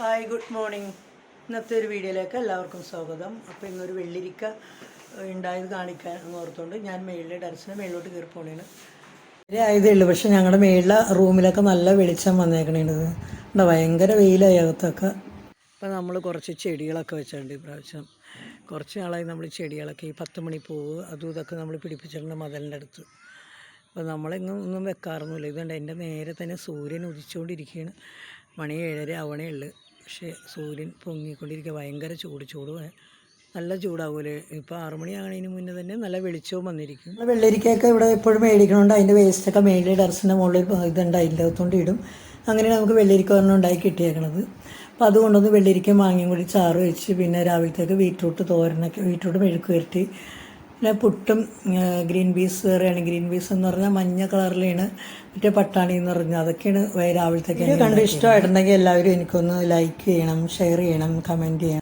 Hi good morning ഇന്നത്തെ ഒരു വീഡിയോയിലേക്ക് എല്ലാവർക്കും സ്വാഗതം. അപ്പോൾ ഇന്നൊരു വെള്ളിരിക്ക ഉണ്ടായത് കാണിക്കാൻ ഓർത്തുകൊണ്ട് ഞാൻ മേളിലെ ടെറസിന് മേളിലോട്ട് കയറി പോണേണ്. ആയതേ ഉള്ളൂ പക്ഷെ ഞങ്ങളുടെ മേളിലെ റൂമിലൊക്കെ നല്ല വെളിച്ചം വന്നേക്കണേണ്ടത് എന്താ ഭയങ്കര വെയിലായി അകത്തൊക്കെ. അപ്പോൾ നമ്മൾ കുറച്ച് ചെടികളൊക്കെ വെച്ചിട്ടുണ്ട് ഇപ്രാവശ്യം. കുറച്ച് നാളായി നമ്മൾ ചെടികളൊക്കെ ഈ പത്ത് മണി പൂവ് അതും ഇതൊക്കെ നമ്മൾ പിടിപ്പിച്ചിട്ടുണ്ട് മതലിന്റെ അടുത്ത്. അപ്പോൾ നമ്മളെങ്ങും ഒന്നും വെക്കാറൊന്നുമില്ല. ഇതുകൊണ്ട് എന്റെ നേരെ തന്നെ സൂര്യൻ ഉദിച്ചുകൊണ്ടിരിക്കുകയാണ് മണി ഏഴര ആവണേ ഉള്ളു. പക്ഷേ സൂര്യൻ പൊങ്ങിക്കൊണ്ടിരിക്കുക. ഭയങ്കര ചൂട്. ചൂട് നല്ല ചൂടാവൂലേ ഇപ്പോൾ ആറു മണി ആകണതിന് മുന്നേ തന്നെ നല്ല വെളിച്ചവും വന്നിരിക്കും. വെള്ളരിക്കയൊക്കെ ഇവിടെ എപ്പോഴും മേടിക്കണോണ്ട് അതിന്റെ വേസ്റ്റൊക്കെ മേളിൽ ടെറസിന്റെ മുകളിൽ ഇതുണ്ടായില്ലാത്തതുകൊണ്ട് ഇടും. അങ്ങനെ നമുക്ക് വെള്ളരിക്ക ഒരെണ്ണം ഉണ്ടായി കിട്ടിയേക്കണത്. അപ്പോൾ അതുകൊണ്ടൊന്ന് വെള്ളരിക്ക മാങ്ങയും കൂടി ചാറ് വെച്ച് പിന്നെ രാവിലത്തേക്ക് ബീട്രൂട്ട് തോരനൊക്കെ ബീട്രൂട്ട് മെഴുക്ക് വരട്ടി പിന്നെ പുട്ടും ഗ്രീൻ പീസ് കറിയാണ്. ഗ്രീൻ പീസ് എന്ന് പറഞ്ഞാൽ മഞ്ഞ കളറിലാണ്. മറ്റേ പട്ടാണി എന്ന് പറഞ്ഞാൽ അതൊക്കെയാണ് രാവിലത്തെ രാവിലത്തേക്ക് കണ്ട് ഇഷ്ടമായിട്ടുണ്ടെങ്കിൽ എല്ലാവരും എനിക്കൊന്ന് ലൈക്ക് ചെയ്യണം ഷെയർ ചെയ്യണം കമന്റ് ചെയ്യണം.